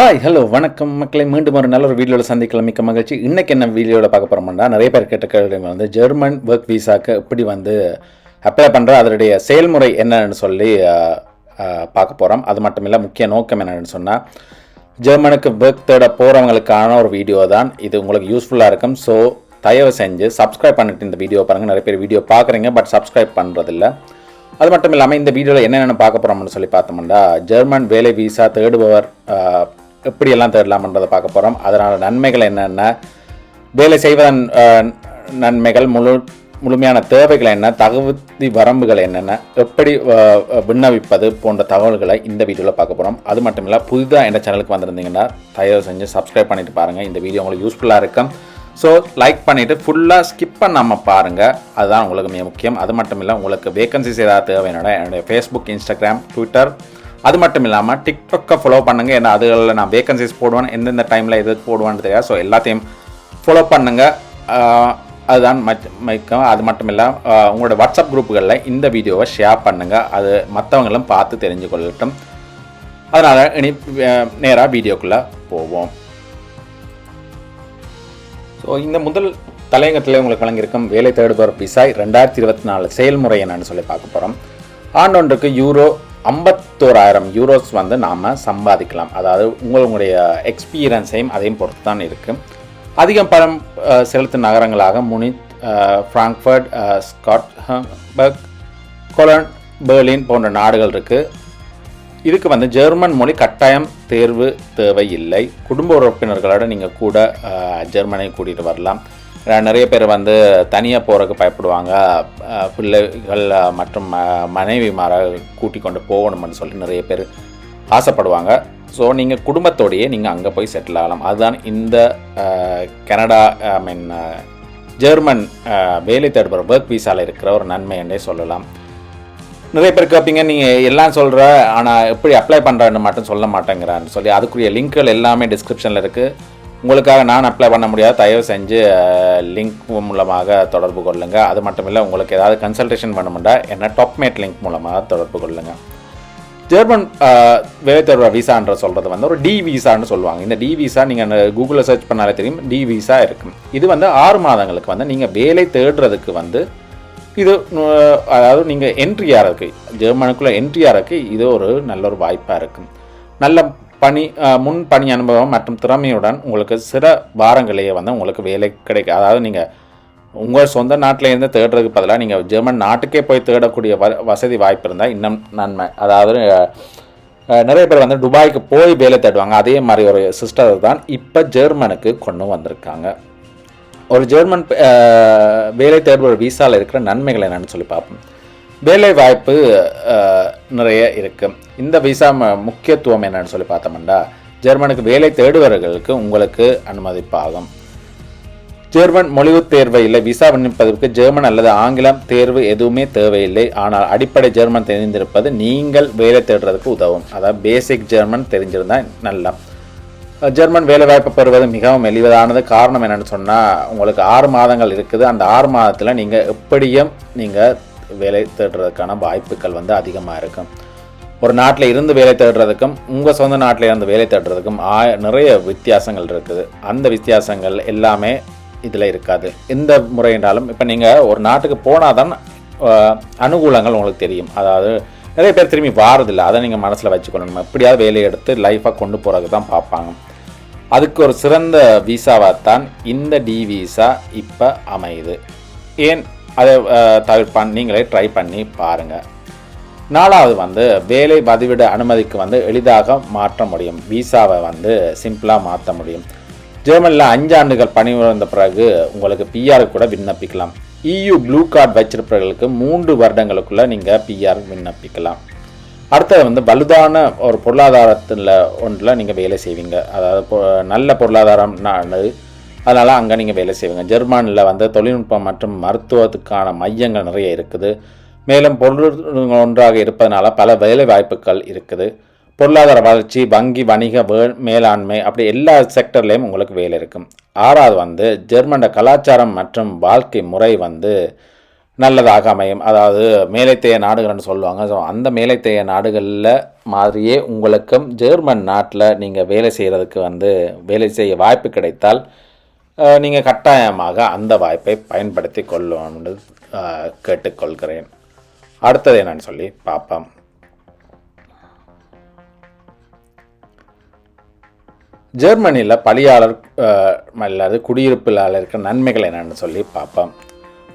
Hi hello வணக்கம் மக்களை. மீண்டும் ஒரு நல்ல ஒரு வீடியோவில் சந்திக்கலாம். மிக்க மகிழ்ச்சி. இன்றைக்கி என்ன வீடியோவில் பார்க்க போகிறோம்னா நிறைய பேர் கேட்ட கேள்வி வந்து ஜெர்மன் ஒர்க் விசாக்கு எப்படி வந்து அப்ளை பண்ணுற அதனுடைய செயல்முறை என்னன்னு சொல்லி பார்க்க போகிறோம் அது மட்டும் இல்லை முக்கிய நோக்கம் என்னன்னு சொன்னால் ஜெர்மனுக்கு ஒர்க் தேட போகிறவங்களுக்கான ஒரு வீடியோ தான். இது உங்களுக்கு யூஸ்ஃபுல்லாக இருக்கும். ஸோ தயவு செஞ்சு சப்ஸ்கிரைப் பண்ணிட்டு இந்த வீடியோ பாருங்கள் நிறைய பேர் வீடியோ பார்க்குறீங்க பட் சப்ஸ்கிரைப் பண்ணுறதில்ல அது மட்டும் இல்லாமல் இந்த வீடியோவில் என்னென்ன பார்க்க போகிறோம்னு சொல்லி பார்த்தோம்னா ஜெர்மன் வேலை விசா தேடுபவர் எப்படியெல்லாம் தேடலாம்ன்றதை பார்க்க போகிறோம் அதனால் நன்மைகள் என்னென்ன? வேலை செய்வதன் நன்மைகள் முழு முழுமையான தேவைகள் என்ன? தகுதி வரம்புகள் என்னென்ன? எப்படி விண்ணவிப்பது போன்ற தகவல்களை இந்த வீடியோவில் பார்க்க போகிறோம் அது மட்டும் இல்லை புதிதாக எந்த சேனலுக்கு வந்திருந்தீங்கன்னா தயவு செஞ்சு சப்ஸ்கிரைப் பண்ணிட்டு பாருங்கள் இந்த வீடியோ உங்களுக்கு யூஸ்ஃபுல்லாக இருக்கும். ஸோ லைக் பண்ணிவிட்டு ஃபுல்லாக ஸ்கிப் பண்ணாமல் பாருங்கள் அதுதான் உங்களுக்கு மிக முக்கியம். அது மட்டும் இல்லை உங்களுக்கு வேகன்சிஸ் ஏதாவது தேவையான என்னுடைய ஃபேஸ்புக் இன்ஸ்டாகிராம் ட்விட்டர் அது மட்டும் இல்லாமல் டிக்டாக்கை ஃபாலோ பண்ணுங்கள் ஏன்னா அதுகளில் நான் வேகன்சிஸ் போடுவேன். எந்தெந்த டைமில் எது போடுவேன்னு தெரியாது. ஸோ எல்லாத்தையும் ஃபாலோ பண்ணுங்கள் அதுதான் மச் மிக்கம் அது மட்டும் இல்லை உங்களோட வாட்ஸ்அப் குரூப்புகளில் இந்த வீடியோவை ஷேர் பண்ணுங்கள் அது மற்றவங்களும் பார்த்து தெரிஞ்சு கொள்ளட்டும் அதனால் இனி நேராக வீடியோக்குள்ளே போவோம். ஸோ இந்த முதல் தலையங்கத்தில் உங்களுக்கு வழங்கியிருக்கும் வேலை தேடுபவர் விசாய் ரெண்டாயிரத்தி இருபத்தி நாலு செயல்முறை என்னன்னு சொல்லி பார்க்க போகிறோம் ஆண்டொன்றுக்கு யூரோ ஐம்பத்தோராயிரம் யூரோஸ் வந்து நாம் சம்பாதிக்கலாம். அதாவது உங்களுடைய எக்ஸ்பீரியன்ஸையும் அதையும் பொறுத்து தான் இருக்குது அதிகம் பணம் செலுத்தும் நகரங்களாக Munich Frankfurt Stuttgart Hamburg Cologne Berlin போன்ற நாடுகள் இருக்குது இதுக்கு வந்து ஜெர்மன் மொழி கட்டாயம் தேர்வு தேவையில்லை. குடும்ப உறுப்பினர்களோட நீங்கள் கூட அஹ், ஜெர்மனை கூட்டிகிட்டு வரலாம். நிறைய பேர் வந்து தனியாக போகிறதுக்கு பயப்படுவாங்க. பிள்ளைகள் மற்றும் மனைவி மனைவிமாரை கூட்டிக் கொண்டு போகணும்னு சொல்லி நிறைய பேர் ஆசைப்படுவாங்க. ஸோ நீங்கள் குடும்பத்தோடையே நீங்கள் அங்கே போய் செட்டில் ஆகலாம். அதுதான் இந்த கனடா ஐ மீன் ஜெர்மன் வேலை தேடுபவர் ஒர்க் வீசாவில் இருக்கிற ஒரு நன்மை என்றே சொல்லலாம். நிறைய பேர் கேட்பீங்க நீங்கள் எல்லாம் சொல்கிற ஆனால் எப்படி அப்ளை பண்ணுறேன்னு மட்டும் சொல்ல மாட்டேங்கிறான்னு சொல்லி அதுக்குரிய லிங்க்கள் எல்லாமே டிஸ்கிரிப்ஷனில் இருக்குது உங்களுக்காக நான் அப்ளை பண்ண முடியாது தயவு செஞ்சு லிங்க் மூலமாக தொடர்பு கொள்ளுங்கள் அது மட்டும் இல்லை உங்களுக்கு ஏதாவது கன்சல்டேஷன் பண்ணமுண்டா என்ன டாப்மேட் லிங்க் மூலமாக தொடர்பு கொள்ளுங்கள் ஜெர்மன் வேலை தேர்வு விசான்ற சொல்கிறது வந்து ஒரு டி விசான்னு சொல்லுவாங்க. இந்த டி விசா நீங்கள் கூகுளில் சர்ச் பண்ணாலே தெரியும் டி விசா இருக்கும். இது வந்து ஆறு மாதங்களுக்கு வந்து நீங்கள் வேலை தேடுறதுக்கு வந்து இது அதாவது நீங்கள் என்ட்ரி ஆகிறதுக்கு ஜெர்மனுக்குள்ளே என்ட்ரி ஆகிறதுக்கு இது ஒரு நல்ல ஒரு வாய்ப்பாக இருக்கும். நல்ல பணி முன் பணி அனுபவம் மற்றும் திறமையுடன் உங்களுக்கு சில வாரங்களையே வந்து உங்களுக்கு வேலை கிடைக்கும் அதாவது நீங்கள் உங்கள் சொந்த நாட்டில் இருந்து தேடுறதுக்கு பதிலாக நீங்கள் ஜெர்மன் நாட்டுக்கே போய் தேடக்கூடிய வ வசதி வாய்ப்பு இருந்தால் இன்னும் நன்மை. அதாவது நிறைய பேர் வந்து துபாய்க்கு போய் வேலை தேடுவாங்க. அதே மாதிரி ஒரு சிஸ்டர் தான் இப்போ ஜெர்மனுக்கு கொண்டு வந்திருக்காங்க. ஒரு ஜெர்மன் வேலை தேடுபவர் விசாவில் இருக்கிற நன்மைகள் என்னென்னு சொல்லி பார்ப்போம். வேலை வாய்ப்பு நிறைய இருக்குது இந்த விசா ம- முக்கியத்துவம் என்னன்னு சொல்லி பார்த்தோம்னா ஜெர்மனுக்கு வேலை தேடுபவர்களுக்கு உங்களுக்கு அனுமதிப்பாகும். ஜெர்மன் மொழிவுத் தேர்வு இல்லை விசா விண்ணப்பிப்பதற்கு ஜெர்மன் அல்லது ஆங்கிலம் தேர்வு எதுவுமே தேவையில்லை. ஆனால் அடிப்படை ஜெர்மன் தெரிந்திருப்பது நீங்கள் வேலை தேடுறதுக்கு உதவும். அதாவது பேசிக் ஜெர்மன் தெரிஞ்சிருந்தால் நல்லா. ஜெர்மன் வேலைவாய்ப்பு பெறுவது மிகவும் எளிவதானது காரணம் என்னென்னு சொன்னால் உங்களுக்கு ஆறு மாதங்கள் இருக்குது. அந்த ஆறு மாதத்தில் நீங்கள் எப்படியும் நீங்கள் வேலை தேடுறதுக்கான வாய்ப்புகள் வந்து அதிகமாக இருக்கும். ஒரு நாட்டில் இருந்து வேலை தேடுறதுக்கும் உங்கள் சொந்த நாட்டில் இருந்து வேலை தேடுறதுக்கும் ஆ நிறைய வித்தியாசங்கள் இருக்குது. அந்த வித்தியாசங்கள் எல்லாமே இதில் இருக்காது. எந்த முறை என்றாலும் இப்போ நீங்கள் ஒரு நாட்டுக்கு போனால் தான் அனுகூலங்கள் உங்களுக்கு தெரியும். அதாவது நிறைய பேர் திரும்பி வாரதில்லை. அதை நீங்கள் மனசில் வச்சுக்கணும். எப்படியாவது வேலையை எடுத்து லைஃபாக கொண்டு போகிறதுக்கு தான் பார்ப்பாங்க. அதுக்கு ஒரு சிறந்த விசாவாகத்தான் இந்த டி விசா இப்போ அமையுது. ஏன் அதை தவிர்ப்பான் நீங்களே ட்ரை பண்ணி பாருங்கள் நாலாவது வந்து வேலை பதிவிட அனுமதிக்கு வந்து எளிதாக மாற்ற முடியும். விசாவை வந்து சிம்பிளாக மாற்ற முடியும். ஜெர்மனியில் அஞ்சு ஆண்டுகள் பணிபுரிந்த பிறகு உங்களுக்கு பிஆர் கூட விண்ணப்பிக்கலாம். இயு ப்ளூ கார்டு வச்சிருப்பவர்களுக்கு மூன்று வருடங்களுக்குள்ளே நீங்கள் பிஆர் விண்ணப்பிக்கலாம். அடுத்தது வந்து வலுதான ஒரு பொருளாதாரத்தில் ஒன்றில் நீங்கள் வேலை செய்வீங்க. அதாவது நல்ல பொருளாதாரம் நான் அதனால் அங்கே நீங்கள் வேலை செய்வீங்க. ஜெர்மனில் வந்து தொழில்நுட்பம் மற்றும் மருத்துவத்துக்கான மையங்கள் நிறைய இருக்குது. மேலும் பொருள் ஒன்றாக இருப்பதனால பல வேலை வாய்ப்புகள் இருக்குது. பொருளாதார வளர்ச்சி வங்கி வணிக வே- மேலாண்மை அப்படி எல்லா செக்டர்லேயும் உங்களுக்கு வேலை இருக்கும். ஆறாவது வந்து ஜெர்மனோட கலாச்சாரம் மற்றும் வாழ்க்கை முறை வந்து நல்லதாக அமையும். அதாவது மேலைத்தேய நாடுகள்னு சொல்லுவாங்க. ஸோ அந்த மேலைத்தேய நாடுகளில் மாதிரியே உங்களுக்கும் ஜெர்மன் நாட்டில் நீங்கள் வேலை செய்கிறதுக்கு வந்து வேலை செய்ய வாய்ப்பு கிடைத்தால் நீங்கள் கட்டாயமாக அந்த வாய்ப்பை பயன்படுத்தி கொள்ளணும்னு கேட்டுக்கொள்கிறேன். அடுத்தது என்னன்னு சொல்லி பார்ப்போம். ஜெர்மனியில் பலியாளர் அஹ், அல்லது குடியிருப்பில் இருக்கிற நன்மைகள் என்னென்னு சொல்லி பார்ப்போம்.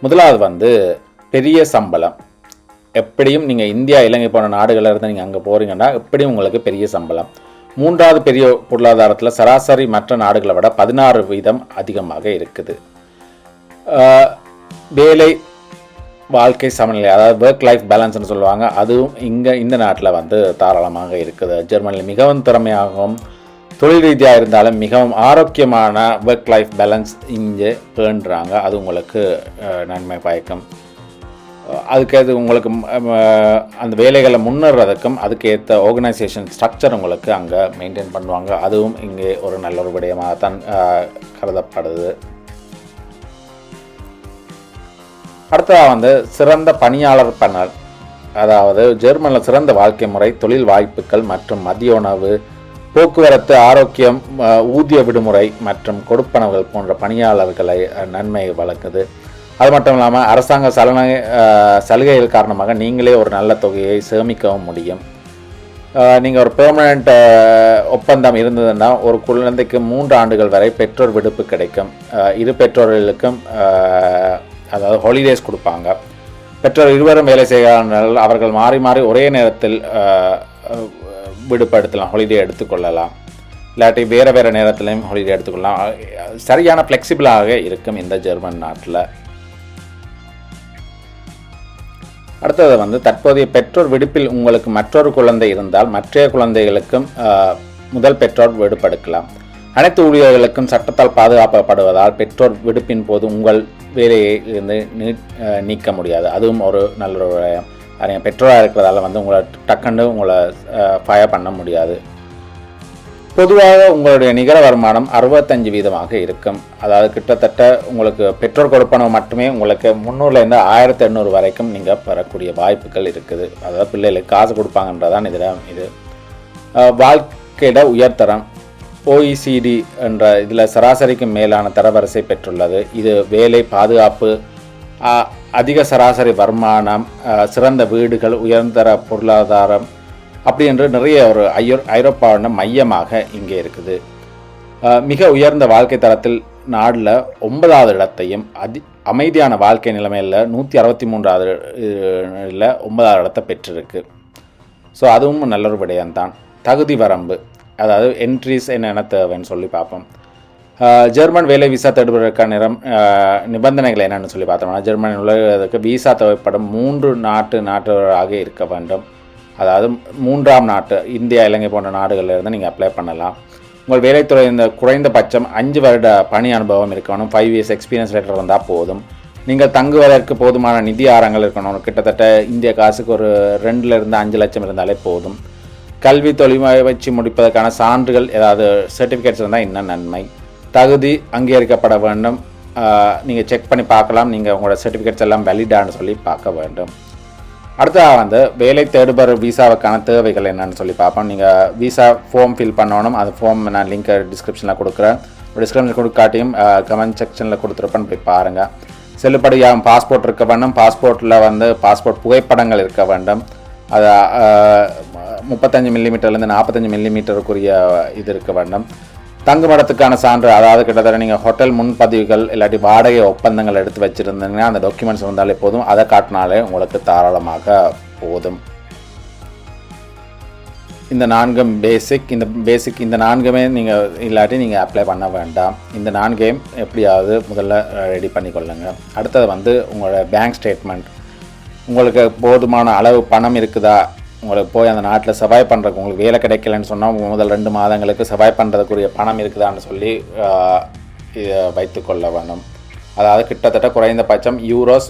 முதலாவது வந்து பெரிய சம்பளம். எப்படியும் நீங்கள் இந்தியா இலங்கை போன நாடுகளில் இருந்து நீங்கள் அங்கே போகிறீங்கன்னா எப்படியும் உங்களுக்கு பெரிய சம்பளம். மூன்றாவது பெரிய பொருளாதாரத்தில் சராசரி மற்ற நாடுகளை விட பதினாறு வீதம் அதிகமாக இருக்குது. வேலை வாழ்க்கை சமநிலை அதாவது ஒர்க் லைஃப் பேலன்ஸ்னு சொல்லுவாங்க அதுவும் இங்கே இந்த நாட்டில் வந்து தாராளமாக இருக்குது. ஜெர்மனியில் மிகவும் திறமையாகவும் தொழில் ரீதியாக இருந்தாலும் மிகவும் ஆரோக்கியமான ஒர்க் லைஃப் பேலன்ஸ் இங்கே பேணுறாங்க. அது உங்களுக்கு நன்மை பயக்கும். அதுக்கு அதுக்கேற்ற உங்களுக்கு அந்த வேலைகளை முன்னேறதுக்கும் அதுக்கேற்ற ஆர்கனைசேஷன் ஸ்ட்ரக்சர் உங்களுக்கு அங்கே மெயின்டைன் பண்ணுவாங்க. அதுவும் இங்கே ஒரு நல்ல ஒரு விடயமாக தான் கருதப்படுது. அடுத்ததாக வந்து சிறந்த பணியாளர் பணல் அதாவது ஜெர்மனில் சிறந்த வாழ்க்கை முறை தொழில் வாய்ப்புகள் மற்றும் மதிய உணவு போக்குவரத்து ஆரோக்கியம் ஊதிய விடுமுறை மற்றும் கொடுப்பனவுகள் போன்ற பணியாளர்களை நன்மை வழங்குது. அது மட்டும் இல்லாமல் அரசாங்க சலனை சலுகைகள் காரணமாக நீங்களே ஒரு நல்ல தொகையை சேமிக்கவும் முடியும். நீங்கள் ஒரு பெர்மனண்ட் ஒப்பந்தம் இருந்ததுன்னா ஒரு குழந்தைக்கு மூன்று ஆண்டுகள் வரை பெற்றோர் விடுப்பு கிடைக்கும். இரு பெற்றோர்களுக்கும் அதாவது ஹாலிடேஸ் கொடுப்பாங்க. பெற்றோர் இருவரும் வேலை செய்கிறார்கள். அவர்கள் மாறி மாறி ஒரே நேரத்தில் விடுப்பு எடுத்துலாம் ஹாலிடே எடுத்துக்கொள்ளலாம் இல்லாட்டி வேறு வேறு நேரத்துலையும் ஹாலிடே எடுத்துக்கொள்ளலாம் சரியான ஃப்ளெக்சிபிளாக இருக்கும் இந்த ஜெர்மன் நாட்டில். அடுத்தது வந்து தற்போதைய பெற்றோர் விடுப்பில் உங்களுக்கு மற்றொரு குழந்தை இருந்தால் மற்றைய குழந்தைகளுக்கும் முதல் பெற்றோர் விடுப்பெடுக்கலாம். அனைத்து ஊழியர்களுக்கும் சட்டத்தால் பாதுகாக்கப்படுவதால் பெற்றோர் விடுப்பின் போது உங்கள் வேலையை இருந்து நீ- நீக்க முடியாது. அதுவும் ஒரு நல்ல ஒரு விடயம். பெற்றோராக இருக்கிறதால வந்து உங்களை டக்குன்னு உங்களை ஃபயர் பண்ண முடியாது. பொதுவாக உங்களுடைய நிகர வருமானம் அறுபத்தஞ்சு வீதமாக இருக்கும். அதாவது கிட்டத்தட்ட உங்களுக்கு பெற்றோர் கொடுப்பனவு மட்டுமே உங்களுக்கு முந்நூறுலேருந்து ஆயிரத்தி எண்ணூறு வரைக்கும் நீங்கள் பெறக்கூடிய வாய்ப்புகள் இருக்குது. அதாவது பிள்ளைகளுக்கு காசு கொடுப்பாங்கன்றதான் இதில் இது. வாழ்க்கையிட உயர்தரம் ஓஇசிடி என்ற இதில் சராசரிக்கு மேலான தரவரிசை பெற்றுள்ளது. இது வேலை பாதுகாப்பு அதிக சராசரி வருமானம் சிறந்த வீடுகள் உயர்ந்தர பொருளாதாரம் அப்படி என்று நிறைய ஒரு ஐயோ ஐரோப்பாவின மையமாக இங்கே இருக்குது. மிக உயர்ந்த வாழ்க்கை தரத்தில் நாடில் ஒன்பதாவது இடத்தையும் அதி அமைதியான வாழ்க்கை நிலைமையில் நூற்றி அறுபத்தி மூன்றாவது இதில் ஒன்பதாவது இடத்தை பெற்றிருக்கு. ஸோ அதுவும் நல்ல ஒரு விடயம்தான். தகுதி வரம்பு அதாவது என்ட்ரிஸ் என்னென்ன தேவைன்னு சொல்லி பார்ப்போம். ஜெர்மன் வேலை விசா தேடுவதற்கான நிறம் நிபந்தனைகள் என்னென்னு சொல்லி பார்த்தோம்னா ஜெர்மனி உலகத்துக்கு விசா தேவைப்படும் மூன்று நாட்டு நாட்டவராக இருக்க வேண்டும். அதாவது மூன்றாம் நாட்டு இந்தியா இலங்கை போன்ற நாடுகளில் இருந்து நீங்கள் அப்ளை பண்ணலாம். உங்கள் வேலைத்துறை இந்த குறைந்தபட்சம் அஞ்சு வருட பணி அனுபவம் இருக்கணும். ஃபைவ் இயர்ஸ் எக்ஸ்பீரியன்ஸ் லெட்டர் இருந்தால் போதும். நீங்கள் தங்குவதற்கு போதுமான நிதி ஆரங்கள் இருக்கணும். கிட்டத்தட்ட இந்திய காசுக்கு ஒரு ரெண்டுலேருந்து அஞ்சு லட்சம் இருந்தாலே போதும். கல்வி தொழில் வச்சு முடிப்பதற்கான சான்றுகள் ஏதாவது சர்டிஃபிகேட்ஸ் இருந்தால் இன்னும் நன்மை? தகுதி அங்கீகரிக்கப்பட வேண்டும். நீங்கள் செக் பண்ணி பார்க்கலாம். நீங்கள் உங்களோட சர்டிஃபிகேட்ஸ் எல்லாம் வேலிடான்னு சொல்லி பார்க்க வேண்டும். அடுத்ததாக வந்து வேலை தேடுபவர் விசாவுக்கான தேவைகள் என்னன்னு சொல்லி பார்ப்போம். நீங்கள் விசா ஃபார்ம் ஃபில் பண்ணணும். அந்த ஃபார்ம் நான் லிங்க் டிஸ்கிரிப்ஷனில் கொடுக்குறேன். டிஸ்கிரிப்ஷன் கொடுக்காட்டியும் கமெண்ட் செக்ஷனில் கொடுத்துருப்பேன். போய் பாருங்கள் செல்லுபடியாகும் பாஸ்போர்ட் இருக்க வேண்டும். பாஸ்போர்ட்டில் வந்து பாஸ்போர்ட் புகைப்படங்கள் இருக்க வேண்டும். அது முப்பத்தஞ்சு மில்லிமீட்டர்லேருந்து நாற்பத்தஞ்சு மில்லிமீட்டருக்குரிய இது இருக்க வேண்டும். தங்குமிடத்துக்கான சான்று அதாவது கிட்டத்தட்ட நீங்கள் ஹோட்டல் முன்பதிவுகள் இல்லாட்டி வாடகை ஒப்பந்தங்கள் எடுத்து வச்சுருந்தீங்கன்னா அந்த டாக்குமெண்ட்ஸ் வந்தாலே போதும். அதை காட்டினாலே உங்களுக்கு தாராளமாக போதும். இந்த நான்கும் பேசிக் இந்த பேசிக் இந்த நான்குமே நீங்கள் இல்லாட்டி நீங்கள் அப்ளை பண்ண வேண்டாம். இந்த நான்கையும் எப்படியாவது முதல்ல ரெடி பண்ணிக்கொள்ளுங்க. அடுத்தது வந்து உங்களோட பேங்க் ஸ்டேட்மெண்ட் உங்களுக்கு போதுமான அளவு பணம் இருக்குதா? உங்களுக்கு போய் அந்த நாட்டில் சர்வைவ் பண்ணுறதுக்கு உங்களுக்கு வேலை கிடைக்கலன்னு சொன்னால் முதல் ரெண்டு மாதங்களுக்கு சர்வைவ் பண்ணுறதுக்குரிய பணம் இருக்குதான்னு சொல்லி இதை வைத்துக்கொள்ள வேணும் அதாவது கிட்டத்தட்ட குறைந்தபட்சம் யூரோஸ்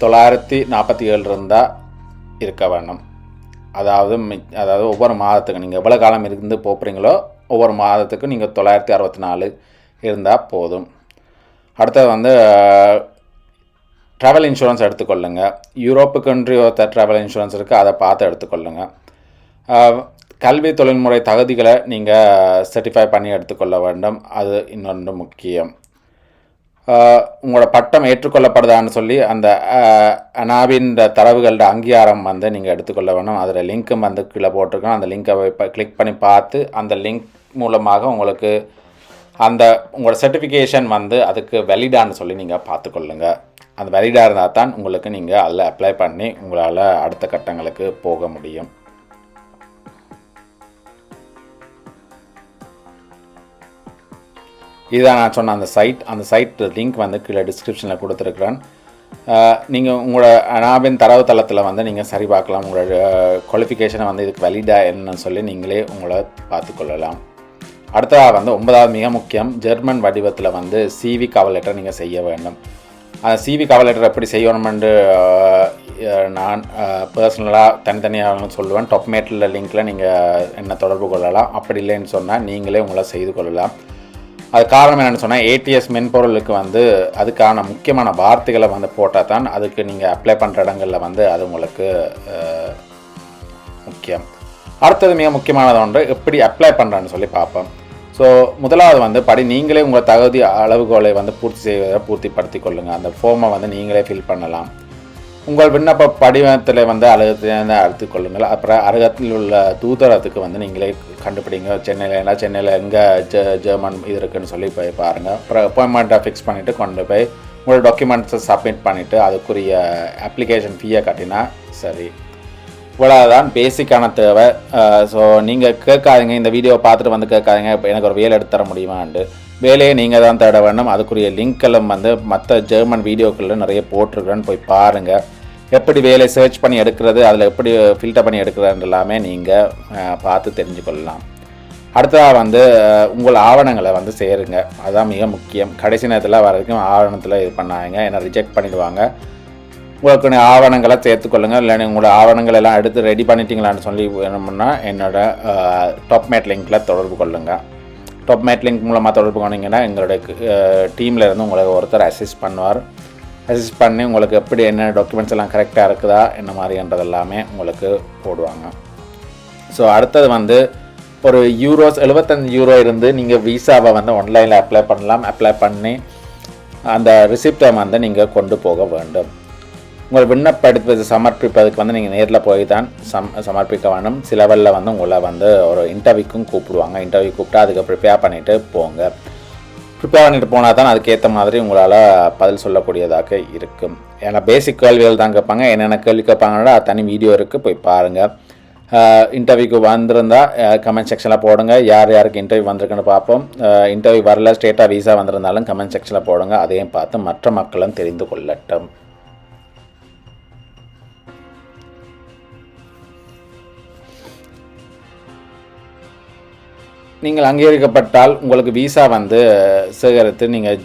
தொள்ளாயிரத்தி நாற்பத்தி ஏழு இருந்தால் இருக்க வேணும் அதாவது மி- அதாவது ஒவ்வொரு மாதத்துக்கு நீங்கள் எவ்வளோ காலம் இருந்து போகிறீங்களோ ஒவ்வொரு மாதத்துக்கு நீங்கள் தொள்ளாயிரத்தி அறுபத்தி நாலு இருந்தால் போதும். அடுத்தது வந்து ட்ராவல் இன்சூரன்ஸ் எடுத்துக்கொள்ளுங்க. கண்ட்ரி ஒருத்தர் ட்ராவல் இன்சூரன்ஸ் இருக்குது அதை பார்த்து எடுத்துக்கொள்ளுங்க. கல்வி தொழில்முறை தகுதிகளை நீங்கள் சர்டிஃபை பண்ணி எடுத்துக்கொள்ள வேண்டும். அது இன்னொன்று முக்கியம். உங்களோட பட்டம் ஏற்றுக்கொள்ளப்படுதான்னு சொல்லி அந்த அனாவின் தரவுகளோட அங்கீகாரம் வந்து நீங்கள் எடுத்துக்கொள்ள வேணும் அதில் லிங்க்கும் வந்து கீழே போட்டிருக்கோம் அந்த லிங்கை கிளிக் பண்ணி பார்த்து அந்த லிங்க் மூலமாக உங்களுக்கு அந்த உங்களோட சர்டிஃபிகேஷன் வந்து அதுக்கு வெலிடான்னு சொல்லி நீங்கள் பார்த்துக்கொள்ளுங்க. அந்த வெலிடாக இருந்தால் தான் உங்களுக்கு நீங்கள் அதில் அப்ளை பண்ணி உங்களால் அடுத்த கட்டங்களுக்கு போக முடியும். இதுதான் நான் சொன்ன அந்த சைட் அந்த சைட் லிங்க் வந்து கீழே டிஸ்கிரிப்ஷனில் கொடுத்துருக்குறேன். நீங்கள் உங்களோட அனாபின் தரவுத்தளத்தில் வந்து நீங்கள் சரி பார்க்கலாம். உங்களோட குவாலிஃபிகேஷனை வந்து இதுக்கு வெலிடாக என்னன்னு சொல்லி நீங்களே உங்களை பார்த்துக்கொள்ளலாம். அடுத்ததாக வந்து ஒன்பதாவது மிக முக்கியம் ஜெர்மன் வடிவத்தில் வந்து சிவி கவர் லெட்டர் நீங்கள் செய்ய வேண்டும். அந்த சிவி கவர் லெட்டர் எப்படி செய்யணுமென்று நான் பர்சனலாக தனித்தனியாக சொல்லுவேன். டொப்மேட்டில் லிங்க்கில் நீங்கள் என்ன தொடர்பு கொள்ளலாம். அப்படி இல்லைன்னு சொன்னால் நீங்களே உங்களை செய்து கொள்ளலாம். அது காரணம் என்னென்னு சொன்னால் ஏடிஎஸ் மென்பொருளுக்கு வந்து அதுக்கான முக்கியமான வார்த்தைகளை வந்து போட்டால் தான் அதுக்கு நீங்கள் அப்ளை பண்ணுற இடங்களில் வந்து அது உங்களுக்கு முக்கியம். அடுத்தது மிக முக்கியமானது ஒன்று எப்படி அப்ளை பண்ணுறேன்னு சொல்லி பார்ப்போம். ஸோ முதலாவது வந்து படி நீங்களே உங்கள் தகுதி அளவுகோலை வந்து பூர்த்தி செய்வதை பூர்த்திப்படுத்தி கொள்ளுங்கள் அந்த ஃபார்மை வந்து நீங்களே ஃபில் பண்ணலாம். உங்கள் விண்ணப்ப படிவத்தில் வந்து அழகத்திலேருந்து அழுத்திக் கொள்ளுங்கள். அப்புறம் அருகத்தில் உள்ள தூதரத்துக்கு வந்து நீங்களே கண்டுபிடிங்க. சென்னையில் என்ன சென்னையில் எங்கே ஜெ ஜெர்மன் இது இருக்குன்னு சொல்லி போய் பாருங்கள் அப்புறம் அப்பாயின்மெண்ட்டை ஃபிக்ஸ் பண்ணிவிட்டு கொண்டு போய் உங்களோட டாக்குமெண்ட்ஸை சப்மிட் பண்ணிவிட்டு அதுக்குரிய அப்ளிகேஷன் ஃபீயை கட்டினா சரி. இவ்வளோதான் பேசிக்கான தேவை. ஸோ நீங்கள் கேட்காதீங்க இந்த வீடியோவை பார்த்துட்டு வந்து கேட்காதீங்க. இப்போ எனக்கு ஒரு வேலை எடுத்து தர முடியுமான்ட்டு. வேலையை நீங்கள் தான் தேட வேண்டும். அதுக்குரிய லிங்க்கெல்லாம் வந்து மற்ற ஜெர்மன் வீடியோக்களில் நிறைய போட்டிருக்கிறேன்னு போய் பாருங்கள் எப்படி வேலை சர்ச் பண்ணி எடுக்கிறது அதில் எப்படி ஃபில்டர் பண்ணி எடுக்கிறது எல்லாமே நீங்கள் பார்த்து தெரிஞ்சுக்கொள்ளலாம் அடுத்ததாக வந்து உங்கள் ஆவணங்களை வந்து சேருங்க. அதுதான் மிக முக்கியம். கடைசி நேரத்தில் வரைக்கும் ஆவணத்தில் இது பண்ணாங்க ஏன்னா ரிஜெக்ட் பண்ணிடுவாங்க. உங்களுக்கு ஆவணங்களை சேர்த்துக்கொள்ளுங்க. இல்லை உங்களோட ஆவணங்கள் எல்லாம் எடுத்து ரெடி பண்ணிட்டீங்களான்னு சொல்லி வேணும்னா என்னோட டாப்மேட் லிங்க்கில் தொடர்பு கொள்ளுங்கள் டாப்மேட் லிங்க் மூலமாக தொடர்பு கொண்டீங்கன்னா எங்களோட டீமில் இருந்து உங்களுக்கு ஒருத்தர் அசிஸ்ட் பண்ணுவார். அசிஸ்ட் பண்ணி உங்களுக்கு எப்படி என்ன டாக்குமெண்ட்ஸ் எல்லாம் கரெக்டாக இருக்குதா என்ன மாதிரின்றது எல்லாமே உங்களுக்கு போடுவாங்க. ஸோ அடுத்தது வந்து ஒரு யூரோஸ் 75 யூரோ இருந்து நீங்கள் விசாவை வந்து ஆன்லைனில் அப்ளை பண்ணலாம். அப்ளை பண்ணி அந்த ரிசிப்டை வந்து நீங்கள் கொண்டு போக வேண்டும். உங்கள் விண்ணப்ப சமர்ப்பிப்பதுக்கு வந்து நீங்கள் நேரில் போய் தான் சம் சமர்ப்பிக்க வேணும் சிலவரில் வந்து உங்களை வந்து ஒரு இன்டர்வியூக்கும் கூப்பிடுவாங்க. இன்டர்வியூ கூப்பிட்டு அதுக்கு ப்ரிப்பேர் பண்ணிவிட்டு போங்க. ப்ரிப்பேர் பண்ணிட்டு போனால் தான் அதுக்கேற்ற மாதிரி உங்களால் பதில் சொல்லக்கூடியதாக இருக்கும். ஏன்னா பேசிக் கேள்விகள் தான் கேட்பாங்க. என்னென்ன கேள்வி கேட்பாங்கன்னா அது தனி வீடியோ இருக்குது போய் பாருங்கள் இன்டர்வியூக்கு வந்திருந்தால் கமெண்ட் செக்ஷனில் போடுங்க. யார் யாருக்கு இன்டர்வியூ வந்திருக்குன்னு பார்ப்போம். இன்டர்வியூ வரல ஸ்டேட்டாக வீசா வந்திருந்தாலும் கமெண்ட் செக்ஷனில் போடுங்க. அதையும் பார்த்து மற்ற மக்களும் தெரிந்து கொள்ளட்டும். நீங்கள் அங்கீகரிக்கப்பட்டால் உங்களுக்கு விசா வந்து சேகரித்து நீங்கள்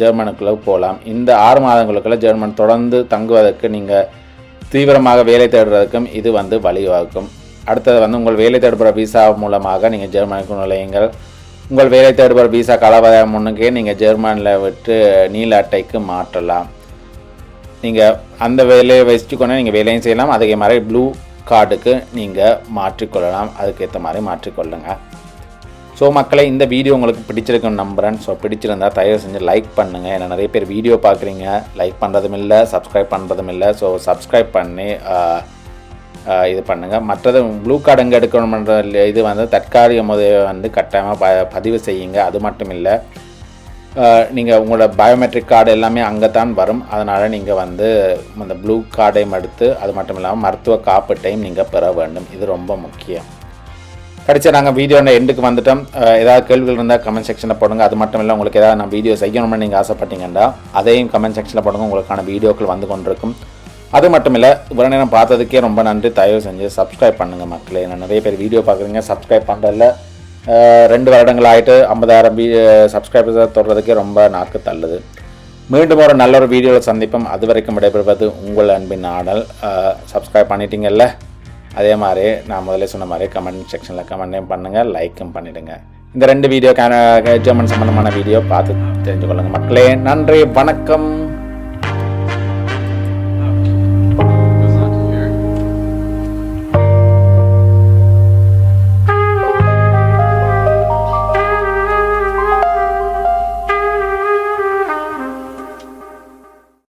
ஜெர்மனுக்குள்ளே போகலாம். இந்த ஆறு மாதங்களுக்குள்ளே ஜெர்மன் தொடர்ந்து தங்குவதற்கு நீங்கள் தீவிரமாக வேலை தேடுறதுக்கும் இது வந்து வழிவகுக்கும். அடுத்தது வந்து உங்கள் வேலை தேடுபுற விசா மூலமாக நீங்கள் ஜெர்மனுக்கு நுழையுங்கள். உங்கள் வேலை தேடுபுற விசா காலவதாயம் முன்னுக்கே நீங்கள் ஜெர்மனில் விட்டு நீல அட்டைக்கு மாற்றலாம். நீங்கள் அந்த வேலையை வச்சுக்கொண்டு நீங்கள் வேலையும் செய்யலாம். அதே மாதிரி ப்ளூ கார்டுக்கு நீங்கள் மாற்றிக்கொள்ளலாம். அதுக்கேற்ற மாதிரி மாற்றிக்கொள்ளுங்கள் ஸோ மக்களை இந்த வீடியோ உங்களுக்கு பிடிச்சிருக்குன்னு நம்புகிறேன் ஸோ பிடிச்சிருந்தா தயவு செஞ்சு லைக் பண்ணுங்கள் ஏன்னா நிறைய பேர் வீடியோ பார்க்குறீங்க. லைக் பண்ணுறதும் இல்லை சப்ஸ்கிரைப் பண்ணுறதும் இல்லை. ஸோ சப்ஸ்கிரைப் பண்ணி இது பண்ணுங்கள் மற்றது ப்ளூ கார்டு எங்கே எடுக்கணுன்ற இது வந்து தற்காலிக உதவியை வந்து கட்டாயமாக ப பதிவு செய்யுங்க. அது மட்டும் இல்லை நீங்கள் உங்களோட பயோமெட்ரிக் கார்டு எல்லாமே அங்கே தான் வரும். அதனால் நீங்கள் வந்து அந்த ப்ளூ கார்டையும் எடுத்து அது மட்டும் இல்லாமல் மருத்துவ காப்பீட்டையும் நீங்கள் பெற வேண்டும். இது ரொம்ப முக்கியம். கடைசியாக நாங்கள் வீடியோ எண்டுக்கு வந்துட்டோம். ஏதாவது கேள்விகள் இருந்தால் கமெண்ட் செக்ஷனில் போடுங்க. அது மட்டும் இல்லை உங்களுக்கு ஏதாவது நான் வீடியோ செய்யணும்னு நீங்கள் ஆசைப்பட்டீங்கன்னா அதையும் கமெண்ட் செக்ஷனில் போடுங்க. உங்களுக்கான வீடியோக்கள் வந்து கொண்டிருக்கும். அது மட்டும் இல்லை இவ்வளோ நேரம் பார்த்ததுக்கே ரொம்ப நன்றி. தயவு செஞ்சு சப்ஸ்கிரைப் பண்ணுங்கள் மக்களே. நான் நிறைய பேர் வீடியோ பார்க்குறீங்க சப்ஸ்கிரைப் பண்ணுறதில்ல ரெண்டு வருடங்கள் ஆகிட்டு ஐம்பதாயிரம் வீ சப்ஸ்கிரைபர்ஸ் தொடர்றதுக்கே ரொம்ப நாக்கு தள்ளுது. மீண்டும் ஒரு நல்ல ஒரு வீடியோவில் சந்திப்போம். அது வரைக்கும் விடைபெறுவது உங்கள் அன்பின் ஆடல். சப்ஸ்கிரைப் பண்ணிட்டீங்கல்ல? அதே மாதிரி நான் முதல்ல சொன்ன மாதிரி கமெண்ட் செக்ஷனில் கமெண்ட்டையும் பண்ணுங்கள் லைக்கும் பண்ணிவிடுங்க இந்த ரெண்டு வீடியோ ஜெர்மன் சம்மந்தமான வீடியோ பார்த்து தெரிஞ்சுக்கொள்ளுங்க மக்களே. நன்றி வணக்கம்.